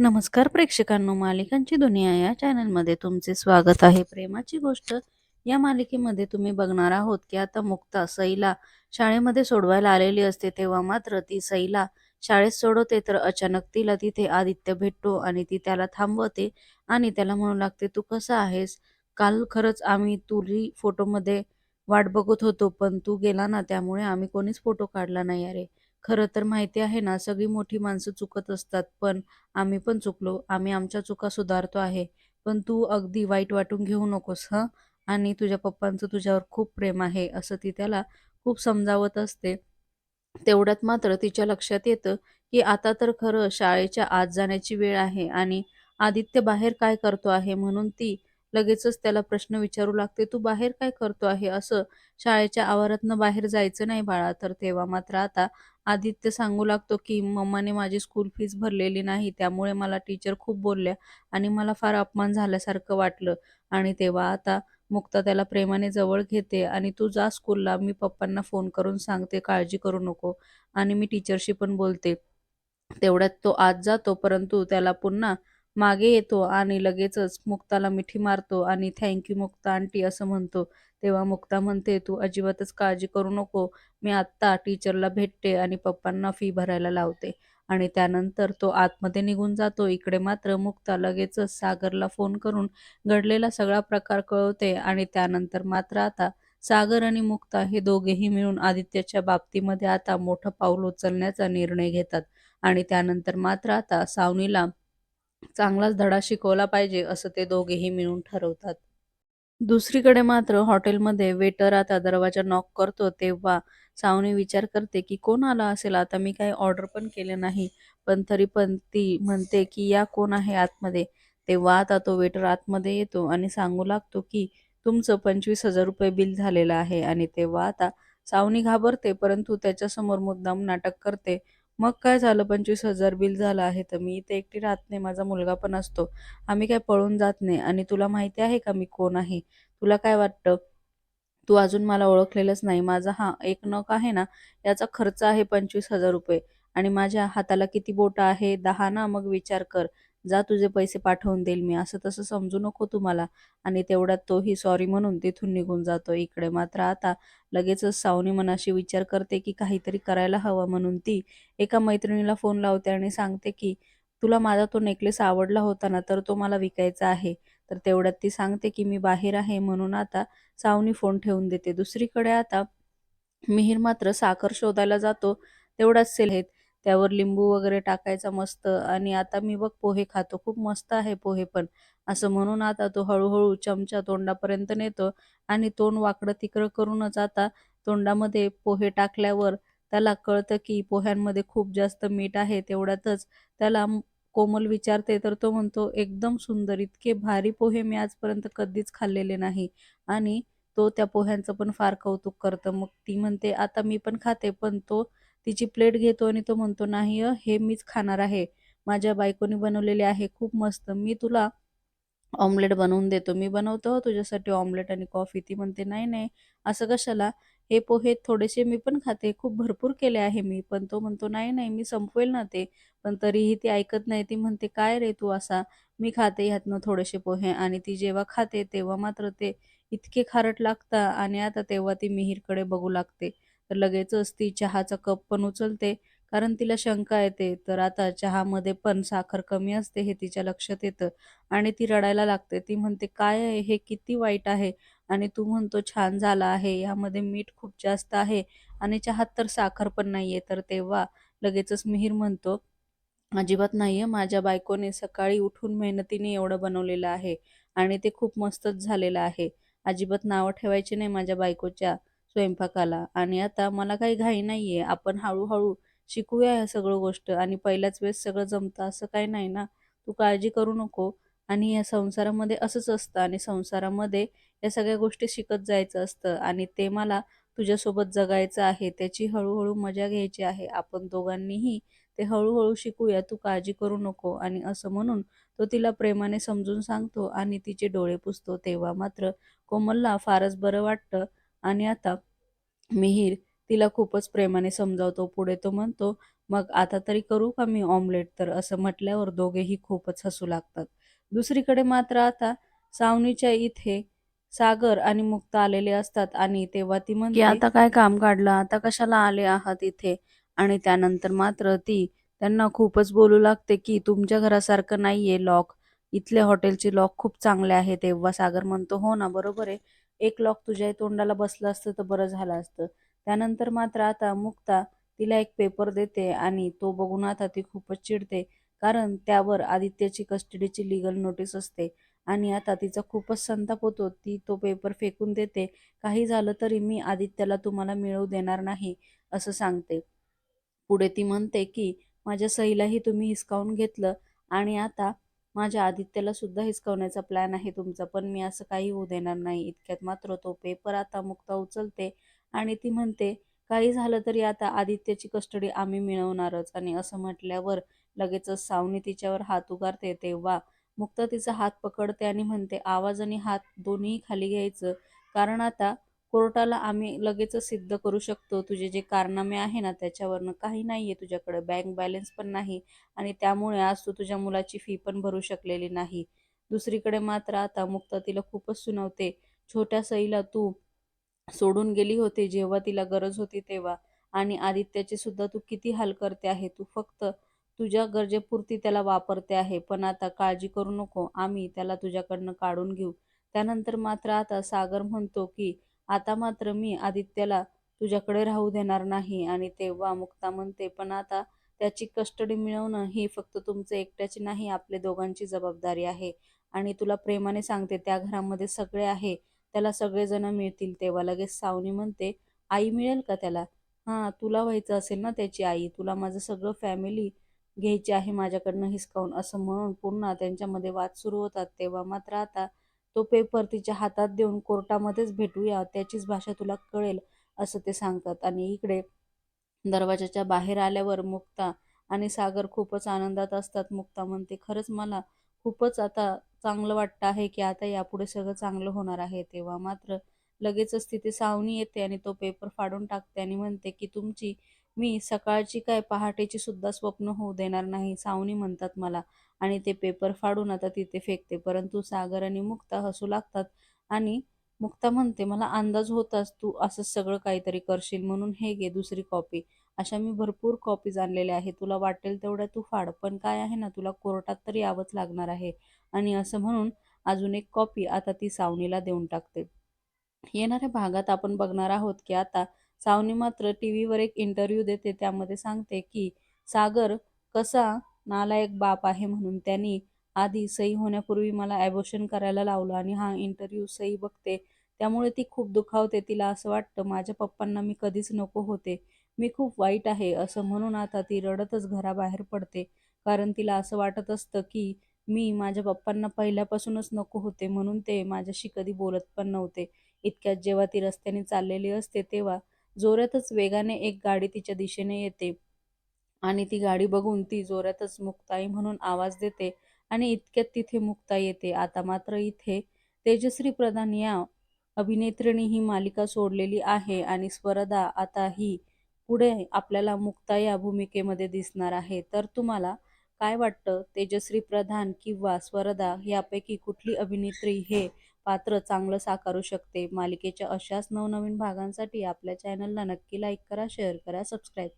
नमस्कार प्रेक्षकांनो मालिकांची दुनिया या चॅनलमध्ये तुमचे स्वागत आहे. प्रेमाची गोष्ट या मालिकेमध्ये तुम्ही बघणार आहोत की आता मुक्ता सईला शाळेमध्ये सोडवायला आलेली असते तेव्हा मात्र ती सईला शाळेत सोडवते तर अचानक तिला तिथे आदित्य भेटतो आणि ती त्याला थांबवते आणि त्याला म्हणू लागते तू कसा आहेस? काल खरंच आम्ही तुरी फोटोमध्ये वाट बघत होतो पण तू गेला ना त्यामुळे आम्ही कोणीच फोटो काढला नाही. अरे खरं तर माहिती आहे ना सगळी मोठी माणसं चुकत असतात पण आम्ही पण चुकलो आम्ही आमच्या चुका सुधारतो आहे. पण तू अगदी वाईट वाटून घेऊ नकोस हं? आणि तुझ्या पप्पांचं तुझ्यावर खूप प्रेम आहे असं ती त्याला खूप समजावत असते. तेवढ्यात मात्र तिच्या लक्षात येतं की आता तर खरं शाळेच्या आत जाण्याची वेळ आहे आणि आदित्य बाहेर काय करतो आहे म्हणून ती लगेचच त्याला प्रश्न विचारू लागते तू बाहेर काय करतो आहे? असं शाळेच्या आवारातनं बाहेर जायचं नाही बाळा. तर तेव्हा मात्र आता आदित्य सांगू लागतो की मम्माने माझी स्कूल फीस भरलेली नाही त्यामुळे मला टीचर खूप बोलल्या आणि मला फार अपमान झाल्यासारखं वाटलं. आणि तेव्हा आता मुक्ता त्याला प्रेमाने जवळ घेते आणि तू जा स्कूलला मी पप्पांना फोन करून सांगते काळजी करू नको आणि मी टीचरशी पण बोलते. तेवढ्यात तो आत जातो परंतु त्याला पुन्हा मागे येतो आणि लगेचच मुक्ताला मिठी मारतो आणि थँक्यू मुक्ता आंटी असं म्हणतो. तेव्हा मुक्ता म्हणते तू अजिबातच काळजी करू नको. मी आत्ता टीचरला भेटते आणि पप्पांना फी भरायला लावते. आणि त्यानंतर तो आतमध्ये निघून जातो. इकडे मात्र मुक्ता लगेचच सागरला फोन करून घडलेला सगळा प्रकार कळवते आणि त्यानंतर मात्र आता सागर आणि मुक्ता हे दोघेही मिळून आदित्यच्या बाबतीमध्ये आता मोठं पाऊल उचलण्याचा निर्णय घेतात. आणि त्यानंतर मात्र आता सावनीला चांगलाच धडा शिकवला पाहिजे असं ते दोघेही मिळून ठरवतात. दुसरीकडे मात्र हॉटेलमध्ये वेटर आता दरवाजा नॉक करतो तेव्हा सावनी विचार करते की कोण आला असेल? आता मी काही ऑर्डर पण केले नाही. पण तरी पण ती म्हणते की या कोण आहे आतमध्ये? तेव्हा आता तो वेटर आतमध्ये येतो आणि सांगू लागतो की तुमचं पंचवीस हजार रुपये बिल झालेलं आहे. आणि तेव्हा आता सावनी घाबरते परंतु त्याच्यासमोर मुद्दाम नाटक करते. मग काय झालं? पंचवीस हजार बिल झालं आहे तर मी इथे एकटी राहत नाही माझा मुलगा पण असतो. आम्ही काय पळून जात नाही. आणि तुला माहिती आहे का मी कोण आहे? तुला काय वाटतं? तू अजून मला ओळखलेलंच नाही. माझा हा एक नख आहे ना याचा खर्च आहे पंचवीस हजार रुपये. आणि माझ्या हाताला किती बोट आहे? दहा ना? मग विचार कर. जा तुझे पैसे पाठवून देईल मी. असं तसं समजू नको तुम्हाला. आणि तेवढ्यात तोही सॉरी म्हणून तिथून निघून जातो इकडे. मात्र आता लगेचच सावनी मनाशी विचार करते की काहीतरी करायला हवं म्हणून ती एका मैत्रिणीला फोन लावते आणि सांगते की तुला माझा तो नेकलेस आवडला होता ना तर तो मला विकायचा आहे. तर तेवढ्यात ती सांगते की मी बाहेर आहे म्हणून आता सावनी फोन ठेवून देते. दुसरीकडे आता मिहीर मात्र साखर शोधायला जातो. तेवढाच सेल आहेत. त्यावर लिंबू वगैरे टाकायचा मस्त. आणि आता मी बघ पोहे खातो. खूप मस्त आहे पोहे पण. असं म्हणून आता तो हळूहळू चमचा तोंडापर्यंत नेतो. आणि तोंड वाकडं तिकडं करूनच आता तोंडामध्ये पोहे टाकल्यावर त्याला कळतं की पोह्यांमध्ये खूप जास्त मीठ आहे तेवढ्यातच. त्याला कोमल विचारते तर तो म्हणतो एकदम सुंदर इतके भारी पोहे मी आजपर्यंत कधीच खाल्लेले नाही. आणि तो त्या पोह्यांचं पण फार कौतुक करतं. मग ती म्हणते आता मी पण खाते. पण तो तिची प्लेट घेतो आणि तो म्हणतो नाही अ, हे मीच खाणार आहे. माझ्या बायकोनी बनवलेले आहे खूप मस्त. मी तुला ऑमलेट बनवून देतो. मी बनवतो तुझ्यासाठी ऑमलेट आणि कॉफी. ती म्हणते नाही नाही. असं कशाला? हे पोहे थोडेसे मी पण खाते. खूप भरपूर केले आहे मी. पण तो म्हणतो नाही नाही. मी संपवेल ना ते. पण तरीही ती ऐकत नाही. ती म्हणते काय रे तू असा? मी खाते ह्यातनं थोडेसे पोहे आणि ती जेव्हा खाते तेव्हा मात्र ते इतके खारट लागतं आणि आता तेव्हा ती मिहीरकडे बघू लागते. तर लगेचच ती चहाचा कप पण उचलते. कारण तिला शंका येते. तर आता चहामध्ये पण साखर कमी असते हे तिच्या लक्षात येतं. आणि ती रडायला लागते. ती म्हणते काय आहे? हे किती वाईट आहे. आणि तू म्हणतो छान झाला आहे. यामध्ये मीठ खूप जास्त आहे. आणि चहात तर साखर पण नाहीये. तर तेव्हा लगेचच मिहीर म्हणतो अजिबात नाहीये. माझ्या बायकोने सकाळी उठून मेहनतीने एवढं बनवलेलं आहे. आणि ते खूप मस्तच झालेलं आहे. अजिबात नावं ठेवायची नाही माझ्या बायकोच्या. स्वयंपाकाला. आणि आता मला काही घाई नाही आहे आपण हळूहळू शिकूया ह्या सगळं गोष्ट. आणि पहिल्याच वेळेस सगळं जमतं असं काही नाही ना. तू काळजी करू नको. आणि या संसारामध्ये असंच असतं. आणि संसारामध्ये या सगळ्या गोष्टी शिकत जायचं असतं. आणि ते मला तुझ्यासोबत जगायचं आहे. त्याची हळूहळू मजा घ्यायची आहे. आपण दोघांनीही ते हळूहळू शिकूया. तू काळजी करू नको. आणि असं म्हणून तो तिला प्रेमाने समजून सांगतो. आणि तिचे डोळे पुसतो. तेव्हा मात्र कोमलला फारच बरं वाटतं. आणि आता मिहीर तिला खूपच प्रेमाने समजावतो पुढे तो म्हणतो मग आता तरी करू का मी ऑमलेट? तर असं म्हटल्यावर दोघेही खूपच हसू लागतात. दुसरीकडे मात्र आता सावनीच्या इथे सागर आणि मुक्त आलेले असतात आणि तेव्हा ती म्हणते आता काय काम काढलं? आता कशाला आले आहात इथे? आणि त्यानंतर मात्र ती त्यांना खूपच बोलू लागते की तुमच्या घरासारखं नाहीये लॉक. इथले हॉटेलचे लॉक खूप चांगले आहे तेव्हा सागर म्हणतो हो ना बरोबर आहे. एक लॉक तुझ्या तोंडाला बसलं असतं तर बरं झालं असतं. त्यानंतर मात्र आता मुक्ता तिला एक पेपर देते आणि तो बघून आता ती खूपच चिडते. कारण त्यावर आदित्यची कस्टडीची लिगल नोटीस असते आणि आता तिचा खूपच संताप होतो. ती तो पेपर फेकून देते. काही झालं तरी मी आदित्यला तुम्हाला मिळवू देणार नाही असं सांगते. पुढे ती म्हणते की माझ्या सईलाही तुम्ही हिसकावून घेतलं आणि आता माझ्या आदित्यला सुद्धा हिसकवण्याचा प्लॅन आहे तुमचा पण मी असं काही होऊ देणार नाही. इतक्यात मात्र तो पेपर आता मुक्ता उचलते आणि ती म्हणते काही झालं तरी आता आदित्यची कस्टडी आम्ही मिळवणारच. आणि असं म्हटल्यावर लगेचच सावनी तिच्यावर हात उगारते. तेव्हा मुक्ता तिचा हात पकडते आणि म्हणते आवाज आणि हात दोन्ही खाली घ्यायचं. कारण आता कोर्टाला आम्ही लगेचच सिद्ध करू शकतो. तुझे जे कारनामे आहे ना त्याच्यावरनं काही नाही आहे तुझ्याकडे. बँक बॅलन्स पण नाही आणि त्यामुळे आज तू तुझ्या मुलाची फी पण भरू शकलेली नाही. दुसरीकडे मात्र आता मुक्ता तिला खूपच सुनावते. छोट्या सईला तू सोडून गेली होती जेव्हा तिला गरज होती तेव्हा. आणि आदित्याचे सुद्धा तू किती हाल करते आहे. तू फक्त तुझ्या गरजेपुरती त्याला वापरते आहे. पण आता काळजी करू नको. आम्ही त्याला तुझ्याकडनं काढून घेऊ. त्यानंतर मात्र आता सागर म्हणतो की आता मात्र मी आदित्यला तुझ्याकडे राहू देणार नाही. आणि तेव्हा मुक्ता म्हणते पण आता त्याची कस्टडी मिळवणं ही फक्त तुमचं एकट्याची नाही आपले दोघांची जबाबदारी आहे. आणि तुला प्रेमाने सांगते त्या घरामध्ये सगळे आहे. त्याला सगळेजण मिळतील. तेव्हा लगेच सावनी म्हणते आई मिळेल का त्याला? हां तुला व्हायचं असेल ना त्याची आई. तुला माझं सगळं फॅमिली घ्यायची आहे माझ्याकडनं हिसकावून. असं म्हणून पुन्हा त्यांच्यामध्ये वाद सुरू होतात. तेव्हा मात्र आता तो पेपर तिच्या हातात देऊन कोर्टामध्येच भेटूया त्याचीच भाषा तुला कळेल असं ते सांगतात. आणि इकडे दरवाजाच्या बाहेर आल्यावर मुक्ता आणि सागर खूपच आनंदात असतात. मुक्ता म्हणते खरंच मला खूपच आता चांगलं वाटतं आहे की आता यापुढे सगळं चांगलं होणार आहे. तेव्हा मात्र लगेचच तिथे सावनी येते आणि तो पेपर फाडून टाकते आणि म्हणते की तुमची मी सकाळची काय पहाटेची सुद्धा स्वप्न होऊ देणार नाही सावनी म्हणतात मला. आणि ते पेपर फाडून आता तिथे फेकते. परंतु सागर आणि मुक्ता हसू लागतात आणि मुक्ता म्हणते मला अंदाज होताच तू असं सगळं काहीतरी करशील म्हणून हे घे दुसरी कॉपी अशा मी भरपूर कॉपीज आणलेल्या आहे. तुला वाटेल तेवढ्या तू फाड. पण काय आहे ना तुला कोर्टात तर यावंच लागणार आहे. आणि असं म्हणून अजून एक कॉपी आता ती सावनीला देऊन टाकते. येणाऱ्या भागात आपण बघणार आहोत की आता सावनी मात्र टी व्हीवर एक इंटरव्ह्यू देते. त्यामध्ये सांगते की सागर कसा नालायक बाप आहे म्हणून त्यांनी आधी सई होण्यापूर्वी मला ॲबोशन करायला लावलं आणि हा इंटरव्ह्यू सई बघते. त्यामुळे ती खूप दुखावते. तिला असं वाटतं माझ्या पप्पांना मी कधीच नको होते. मी खूप वाईट आहे. असं म्हणून आता ती रडतच घराबाहेर पडते. कारण तिला असं वाटत असतं की मी माझ्या पप्पांना पहिल्यापासूनच नको होते म्हणून ते माझ्याशी कधी बोलत पण नव्हते. इतक्यात जेव्हा ती रस्त्याने चाललेली असते तेव्हा जोरातच वेगाने एक गाडी तिच्या दिशेने येते. आणि ती गाडी बघून ती जोरातच मुक्ताई म्हणून आवाज देते आणि इतक्यात तिथे मुक्ता येते. आता मात्र इथे तेजश्री प्रधान या अभिनेत्रीने ही मालिका सोडलेली आहे आणि स्वरदा आता ही पुढे आपल्याला मुक्ता या भूमिकेमध्ये दिसणार आहे. तर तुम्हाला काय वाटतं? तेजश्री प्रधान किंवा स्वरदा यापैकी कुठली अभिनेत्री हे पात्र चांगलं साकारू शकते. मालिकेच्या अशाच नवनवीन भागांसाठी आपल्या चॅनलला नक्की लाईक करा शेअर करा सबस्क्राईब